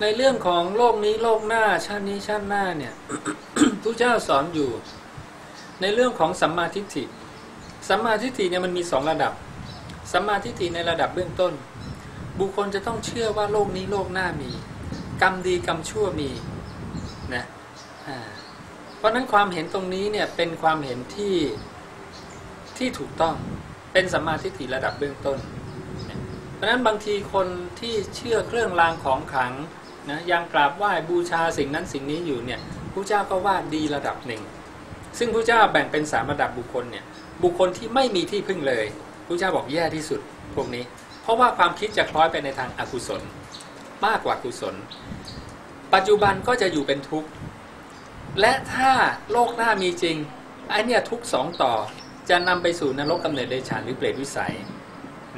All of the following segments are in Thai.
ในเรื่องของโลกนี้โลกหน้าชาตินี้ชาติหน้าเนี่ยผู้เจ้าสอนอยู่ ในเรื่องของสัมมาทิฏฐิสัมมาทิฏฐิเนี่ยมันมีสองระดับสัมมาทิฏฐิในระดับเบื้องต้น บุคคลจะต้องเชื่อว่าโลกนี้โลกหน้ามี กรรมดีกรรมชั่วมีนะเพราะนั้นความเห็นตรงนี้เนี่ยเป็นความเห็นที่ที่ถูกต้องเป็นสัมมาทิฏฐิระดับเบื้องต้น เพราะนั้นบางทีคนที่เชื่อเครื่องรางของขลัง นะยังกราบไหว้บูชาสิ่งนั้นสิ่งนี้อยู่เนี่ยผู้เจ้าก็ว่าดีระดับหนึ่ง ซึ่งผู้เจ้าแบ่งเป็นสามระดับบุคคลเนี่ยบุคคลที่ไม่มีที่พึ่งเลยผู้เจ้าบอกแย่ที่สุดพวกนี้ เพราะว่าความคิดจะคล้อยไปในทางอากุศล มากกว่ากุศล ปัจจุบันก็จะอยู่เป็นทุกข์และถ้าโลกหน้ามีจริงไอเนี่ยทุกสองต่อจะนำไปสู่นรกกำเนิดเดชานหรือเปรตวิสัย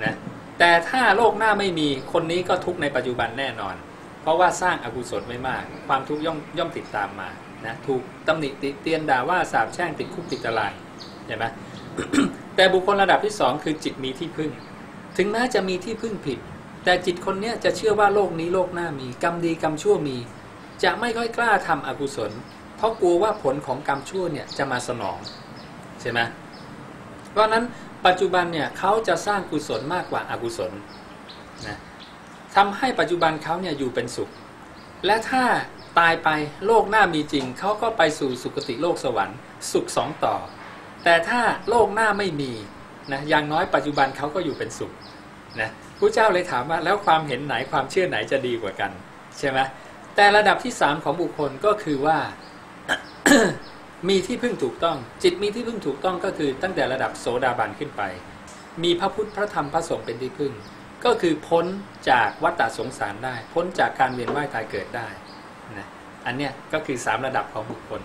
นะแต่ถ้าโลกหน้าไม่มีคนนี้ก็ทุกในปัจจุบันแน่นอน เพราะว่าสร้างอากุศลไว้มาก ความทุกข์ย่อมย่อมติดตามมานะถูกตำหนิติเตียนด่าว่าสาบแช่งติดคุกติดตารางเห็นไหมแต่บุคคลระดับที่สองคือจิตมีที่พึ่ง ถึงแม้จะมีที่พึ่งผิด แต่จิตคนเนี้จะเชื่อว่าโลกนี้โลกหน้ามีกรรมดีกรรมชั่วมี จะไม่ค่อยกล้าทำอกุศล เพราะกลัวว่าผลของกรรมชั่วเนี่ยจะมาสนองใช่ไหมเพราะฉะนั้นปัจจุบันเนี่ยเขาจะสร้างกุศลมากกว่าอากุศลนะ ทำให้ปัจจุบันเขาเนี่ยอยู่เป็นสุข และถ้าตายไปโลกหน้ามีจริง เขาก็ไปสู่สุคติโลกสวรรค์ สุขสองต่อ แต่ถ้าโลกหน้าไม่มีนะอย่างน้อยปัจจุบันเขาก็อยู่เป็นสุขนะพระเจ้าเลยถามว่าแล้วความเห็นไหนความเชื่อไหนจะดีกว่ากันใช่ไหมแต่ระดับที่สามของบุคคลก็คือว่ามีที่พึ่งถูกต้อง จิตมีที่พึ่งถูกต้องก็คือตั้งแต่ระดับโสดาบันขึ้นไป มีพระพุทธพระธรรมพระสงฆ์เป็นที่พึ่ง ก็คือพ้นจากวัฏฏะสงสารได้ พ้นจากการเวียนว่ายตายเกิดได้นะอันเนี้ยก็คือสามระดับของบุคคล